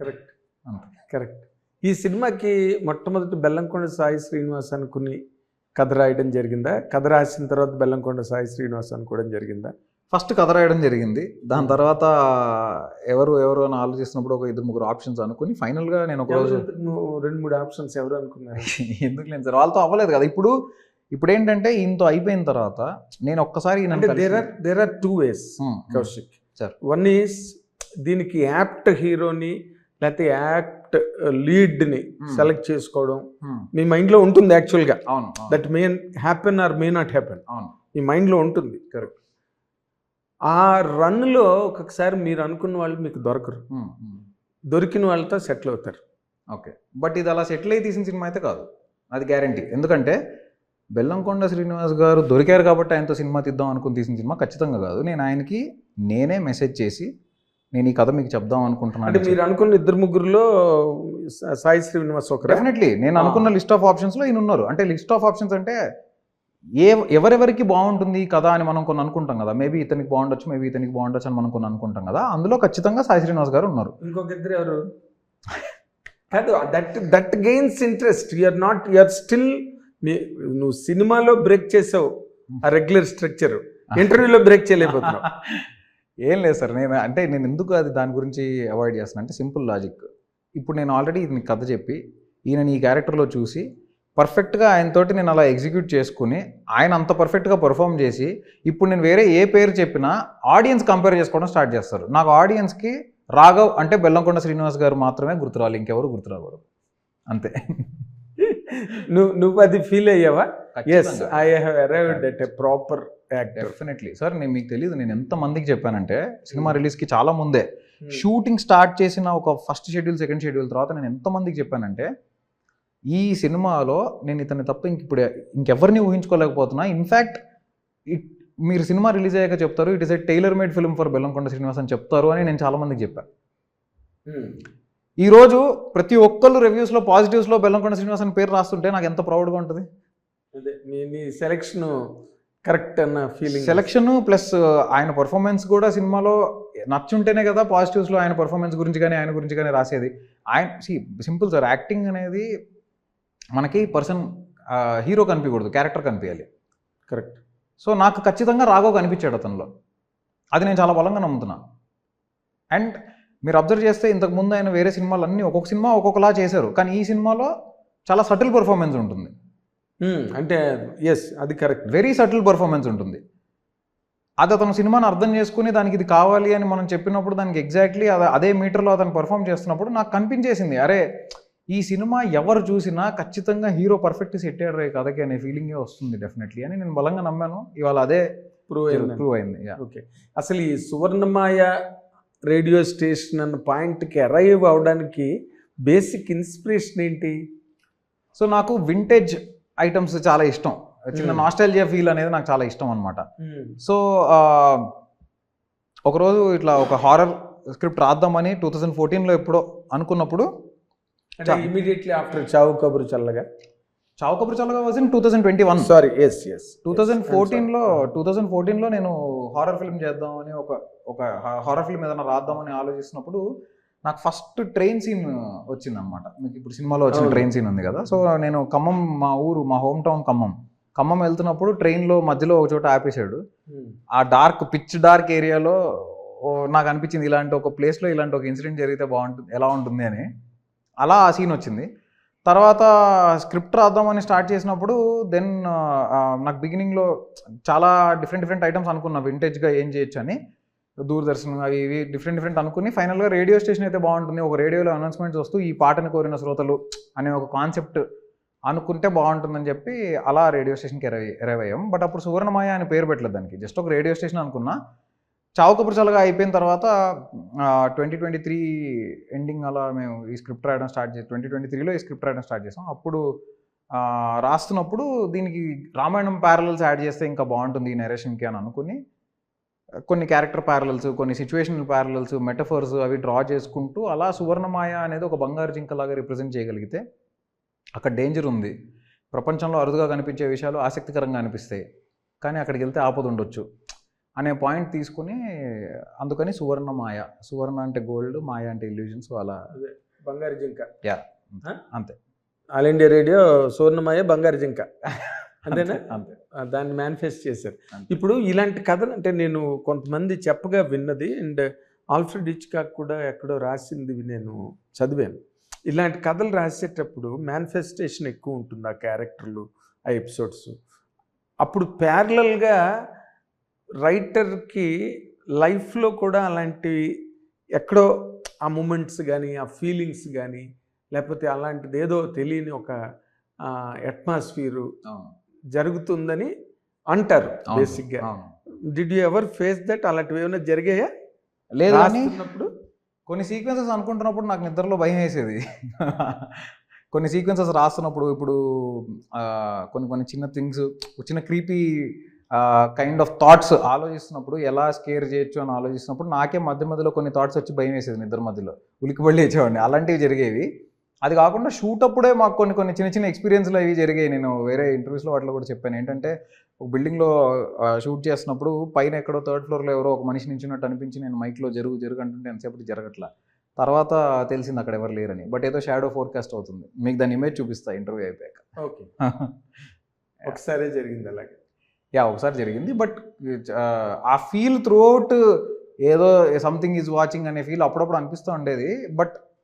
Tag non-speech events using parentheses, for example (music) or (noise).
Correct. అంతే. Correct. ఈ సినిమాకి మొట్టమొదటి బెల్లంకొండ సాయి శ్రీనివాస్ అనుకుని కథ రాయడం జరిగిందా? కథ రాసిన తర్వాత బెల్లంకొండ సాయి శ్రీనివాస్ అనుకోవడం జరిగిందా? ఫస్ట్ కథ రాయడం జరిగింది. దాని తర్వాత ఎవరు ఎవరు అని ఆలోచిస్తున్నప్పుడు ఒక ఇద్దరు ముగ్గురు ఆప్షన్స్ అనుకుని ఫైనల్గా నేను ఒక రోజు రెండు మూడు ఆప్షన్స్ ఎవరు అనుకున్నారు? (laughs) ఎందుకు లేదు సార్? వాళ్ళతో అవ్వలేదు కదా. ఇప్పుడు ఇప్పుడు ఏంటంటే ఇంత అయిపోయిన తర్వాత నేను ఒక్కసారి there are there are two ways Kaushik. Sure. One is దీనికి యాప్ట్ హీరోని లేకపోతే యాప్ట్ లీడ్ని Hmm. సెలెక్ట్ చేసుకోవడం ఉమ్, మీ మైండ్లో ఉంటుంది యాక్చువల్గా. అవును that may happen or may not happen. అవును. మీ మైండ్లో ఉంటుంది. Correct. ఆ రన్లో ఒక్కొక్కసారి మీరు అనుకున్న వాళ్ళు మీకు దొరకరు. ఉమ్. దొరికిన వాళ్ళతో సెటిల్ అవుతారు. ఓకే. బట్ ఇది అలా సెటిల్ అయి తీసిన సినిమా అయితే కాదు. అది గ్యారంటీ. ఎందుకంటే బెల్లంకొండ శ్రీనివాస్ గారు దొరికారు కాబట్టి ఆయనతో సినిమా తీద్దాం అనుకుని తీసిన సినిమా ఖచ్చితంగా కాదు. నేను ఆయనకి నేనే మెసేజ్ చేసి నేను ఈ కథ మీకు చెప్దాం అంటే అనుకుంటున్నాను మీరు అనుకున్న ఇద్దరు ముగ్గురులో సాయి శ్రీనివాస్ ఒకరా? డెఫినెట్లీ నేను. అనుకున్న లిస్ట్ ఆఫ్ ఆప్షన్స్లో ఈయన ఉన్నారు. అంటే లిస్ట్ ఆఫ్ ఆప్షన్స్ అంటే ఏ ఎవరెవరికి బాగుంటుంది ఈ కథ అని మనం కొన్ని అనుకుంటాం కదా. మేబీ ఇతనికి బాగుండొచ్చు మేబీ ఇతనికి బాగుండొచ్చు అని మనం కొన్ని అనుకుంటాం కదా. అందులో ఖచ్చితంగా సాయి శ్రీనివాస్ గారు ఉన్నారు. ఇంకొక ఇద్దరు ఎవరు? కాదు that that gains interest you're not you're still నువ్వు సినిమాలో బ్రేక్ చేసావు. ఆ రెగ్యులర్ స్ట్రక్చర్ ఇంటర్వ్యూలో బ్రేక్ చేయలేకపోతున్నావు. (laughs) ఏం లేదు సార్. నేను అంటే నేను ఎందుకు అది దాని గురించి అవాయిడ్ చేస్తాను అంటే సింపుల్ లాజిక్ ఇప్పుడు నేను ఆల్రెడీ ఇది కథ చెప్పి ఈయన ఈ క్యారెక్టర్లో చూసి పర్ఫెక్ట్గా ఆయనతోటి నేను అలా ఎగ్జిక్యూట్ చేసుకుని ఆయన అంత పర్ఫెక్ట్గా పర్ఫామ్ చేసి ఇప్పుడు నేను వేరే ఏ పేరు చెప్పినా ఆడియన్స్ కంపేర్ చేసుకోవడం స్టార్ట్ చేస్తారు. నాకు ఆడియన్స్కి రాఘవ్ అంటే బెల్లంకొండ శ్రీనివాస్ గారు మాత్రమే గుర్తురాలి ఇంకెవరు గుర్తురాకూడదు అంతే. నువ్వు నువ్వు అది ఫీల్ అయ్యావా? Yes I have arrived at a proper definitely sir నేను మీకు తెలియదు నేను ఎంత మందికి చెప్పానంటే సినిమా రిలీజ్కి చాలా ముందే. షూటింగ్ స్టార్ట్ చేసిన ఒక ఫస్ట్ షెడ్యూల్ సెకండ్ షెడ్యూల్ తర్వాత నేను ఎంతమందికి చెప్పానంటే ఈ సినిమాలో నేను ఇతన్ని తప్ప ఇంక ఇప్పుడు ఇంకెవరిని ఊహించుకోలేకపోతున్నా. ఇన్ఫ్యాక్ట్ ఇట్ మీరు సినిమా రిలీజ్ అయ్యాక చెప్తారు it is a tailor made film for Bellamkonda Srinivas అని చెప్తారు అని నేను చాలా మందికి చెప్పాను ఈ రోజు ప్రతి ఒక్కళ్ళు రివ్యూస్లో పాజిటివ్స్లో బెల్లంకొండ శ్రీనివాస్ అని పేరు రాస్తుంటే నాకు ఎంత ప్రౌడ్గా ఉంటుంది? సెలెక్షన్ కరెక్ట్ అన్న ఫీలింగ్ సెలక్షన్ ప్లస్ ఆయన పర్ఫార్మెన్స్ కూడా సినిమాలో నచ్చుంటేనే కదా పాజిటివ్స్లో ఆయన పర్ఫార్మెన్స్ గురించి కానీ ఆయన గురించి కానీ రాసేది. ఆయన సింపుల్ సార్ యాక్టింగ్ అనేది మనకి పర్సన్ హీరో కనిపించకూడదు క్యారెక్టర్ కనిపించాలి కరెక్ట్ సో నాకు ఖచ్చితంగా రాఘవ్ కనిపించాడు అతనిలో. అది నేను చాలా బలంగా నమ్ముతున్నా. అండ్ మీరు అబ్జర్వ్ చేస్తే ఇంతకు ముందు ఆయన వేరే సినిమాలు అన్నీ ఒక్కొక్క సినిమా ఒక్కొక్కలా చేశారు. కానీ ఈ సినిమాలో చాలా సటిల్ పర్ఫార్మెన్స్ ఉంటుంది. అంటే ఎస్ అది కరెక్ట్ వెరీ సటిల్ పర్ఫార్మెన్స్ ఉంటుంది. అది అతను సినిమాని అర్థం చేసుకుని దానికి ఇది కావాలి అని మనం చెప్పినప్పుడు దానికి ఎగ్జాక్ట్లీ అదే మీటర్లో అతను పర్ఫామ్ చేస్తున్నప్పుడు నాకు కనిపించేసింది. అరే ఈ సినిమా ఎవరు చూసినా ఖచ్చితంగా హీరో పర్ఫెక్ట్ సెట్ అయ్యారు ఈ కథకి అనే ఫీలింగే వస్తుంది డెఫినెట్లీ అని నేను బలంగా నమ్మాను. ఇవాళ అదే ప్రూవ్ ప్రూవ్ అయింది. ఓకే అసలు ఈ సువర్ణమాయ రేడియో స్టేషన్ అన్న పాయింట్కి అరైవ్ అవడానికి బేసిక్ ఇన్స్పిరేషన్ ఏంటి? సో నాకు వింటేజ్ ఐటమ్స్ చాలా ఇష్టం. చిన్న. నాస్టాలజియా ఫీల్ అనేది నాకు చాలా ఇష్టం అనమాట సో ఒకరోజు ఇట్లా ఒక హారర్ స్క్రిప్ట్ రాద్దామని టూ థౌజండ్ ఫోర్టీన్లో ఎప్పుడో అనుకున్నప్పుడు ఇమీడియట్లీ ఆఫ్టర్ చావు కబురు చల్లగా? చావు కబురు చల్లగా was in two thousand twenty one sorry yes yes two thousand ఫోర్టీన్లో టూ థౌజండ్ ఫోర్టీన్లో నేను హారర్ ఫిల్మ్ చేద్దామని ఒక ఒక హారర్ ఫిల్మ్ ఏదైనా రాద్దామని ఆలోచిస్తున్నప్పుడు నాకు ఫస్ట్ ట్రైన్ సీన్ వచ్చిందనమాట మీకు ఇప్పుడు సినిమాలో వచ్చిన. ట్రైన్ సీన్ ఉంది కదా. సో నేను ఖమ్మం మా ఊరు మా హోమ్ టౌన్ ఖమ్మం. ఖమ్మం వెళ్తున్నప్పుడు ట్రైన్లో మధ్యలో ఒక చోట ఆపేశాడు. ఆ డార్క్ పిచ్ డార్క్ ఏరియాలో నాకు అనిపించింది ఇలాంటి ఒక ప్లేస్లో ఇలాంటి ఒక ఇన్సిడెంట్ జరిగితే బాగుంటుంది ఎలా ఉంటుంది అని. అలా ఆ సీన్ వచ్చింది. తర్వాత స్క్రిప్ట్ రాద్దామని స్టార్ట్ చేసినప్పుడు దెన్ నాకు బిగినింగ్లో చాలా డిఫరెంట్ డిఫరెంట్ ఐటమ్స్ అనుకున్నా వింటేజ్గా ఏం చేయొచ్చు అని. దూరదర్శన్ అవి ఇవి డిఫరెంట్ డిఫరెంట్ అనుకుని ఫైనల్గా రేడియో స్టేషన్ అయితే బాగుంటుంది. ఒక రేడియోలో అనౌన్స్మెంట్స్ వస్తూ ఈ పాటను కోరిన శ్రోతలు అనే ఒక కాన్సెప్ట్ అనుకుంటే బాగుంటుందని చెప్పి అలా రేడియో స్టేషన్కి ఎరవై ఎరవయ్యాం బట్ అప్పుడు సువర్ణమాయ అని పేరు పెట్టలేదు దానికి. జస్ట్ ఒక రేడియో స్టేషన్ అనుకున్నా. చావు చల్లగా అయిపోయిన తర్వాత ట్వంటీ ట్వంటీ త్రీ ఎండింగ్ అలా మేము ఈ స్క్రిప్ట్ రాయడం స్టార్ట్ చేసి ట్వంటీ ట్వంటీ త్రీలో ఈ స్క్రిప్ట్ రాయడం స్టార్ట్ చేసాం. అప్పుడు రాస్తున్నప్పుడు దీనికి రామాయణం ప్యారలల్స్ యాడ్ చేస్తే ఇంకా బాగుంటుంది ఈ నెరేషన్కి అని అనుకుని కొన్ని క్యారెక్టర్ ప్యారలల్స్ కొన్ని సిచ్యువేషనల్ ప్యారలల్స్ మెటఫర్స్ అవి డ్రా చేసుకుంటూ అలా సువర్ణమాయ అనేది ఒక బంగారు జింకలాగా రిప్రజెంట్ చేయగలిగితే అక్కడ డేంజర్ ఉంది. ప్రపంచంలో అరుదుగా కనిపించే విషయాలు ఆసక్తికరంగా అనిపిస్తాయి. కానీ అక్కడికి వెళ్తే ఆపద ఉండొచ్చు. అనే పాయింట్ తీసుకుని అందుకని సువర్ణ మాయ సువర్ణ అంటే గోల్డ్ మాయ అంటే ఇల్యూజన్స్ అలా. బంగారు జింక. యా? అంతే. ఆల్ ఇండియా రేడియో సూర్ణమయ్య బంగారు జింక. (laughs) అంతేనా? అంతే దాన్ని మేనిఫెస్ట్ చేశారు. ఇప్పుడు ఇలాంటి కథలు అంటే నేను కొంతమంది చెప్పగా విన్నది అండ్ ఆల్ఫ్రెడ్ ఇచ్కాక్ కూడా ఎక్కడో రాసింది నేను చదివాను. ఇలాంటి కథలు రాసేటప్పుడు మేనిఫెస్టేషన్ ఎక్కువ ఉంటుంది ఆ క్యారెక్టర్లు ఆ ఎపిసోడ్స్ అప్పుడు ప్యారలల్గా రైటర్కి లైఫ్లో కూడా అలాంటి ఎక్కడో ఆ మూమెంట్స్ కానీ ఆ ఫీలింగ్స్ కానీ లేకపోతే అలాంటిది ఏదో తెలియని ఒక అట్మాస్ఫియరు. జరుగుతుందని అంటారు. బేసిక్గా. Did you ever face that అలాంటివి ఏమైనా జరిగాయా? లేదు రాస్తున్నప్పుడు? కొన్ని సీక్వెన్సెస్ అనుకుంటున్నప్పుడు నాకు నిద్రలో భయం వేసేది. కొన్ని సీక్వెన్సెస్ రాస్తున్నప్పుడు ఇప్పుడు కొన్ని కొన్ని చిన్న థింగ్స్ చిన్న క్రీపీ కైండ్ ఆఫ్ థాట్స్ ఆలోచిస్తున్నప్పుడు ఎలా స్కేర్ చేయొచ్చు అని ఆలోచిస్తున్నప్పుడు నాకే మధ్య మధ్యలో కొన్ని థాట్స్ వచ్చి భయం వేసేది నిద్ర మధ్యలో. ఉలికిపడి లేచేవాడిని. అలాంటివి జరిగేవి. అది కాకుండా షూట్ అప్పుడే మాకు కొన్ని కొన్ని చిన్న చిన్న ఎక్స్పీరియన్స్లు అవి జరిగాయి. నేను వేరే ఇంటర్వ్యూస్లో వాటిలో కూడా చెప్పాను. ఏంటంటే ఒక బిల్డింగ్లో షూట్ చేస్తున్నప్పుడు పైన ఎక్కడో థర్డ్ ఫ్లోర్లో ఎవరో ఒక మనిషి నించున్నట్టు అనిపించి నేను మైక్లో జరుగు జరుగు అంటుంటే ఎంతసేపటి జరగట్లా. తర్వాత తెలిసింది అక్కడ ఎవరు లేరని. బట్ ఏదో షాడో ఫోర్కాస్ట్ అవుతుంది. మీకు దాని ఇమేజ్ చూపిస్తా ఇంటర్వ్యూ అయిపోయాక. ఓకే. ఒకసారే జరిగింది అలాగే. యా ఒకసారి జరిగింది. బట్ ఆ ఫీల్ త్రూ అవుట్ ఏదో సంథింగ్ ఈజ్ వాచింగ్ అనే ఫీల్ అప్పుడప్పుడు అనిపిస్తూ ఉండేది. But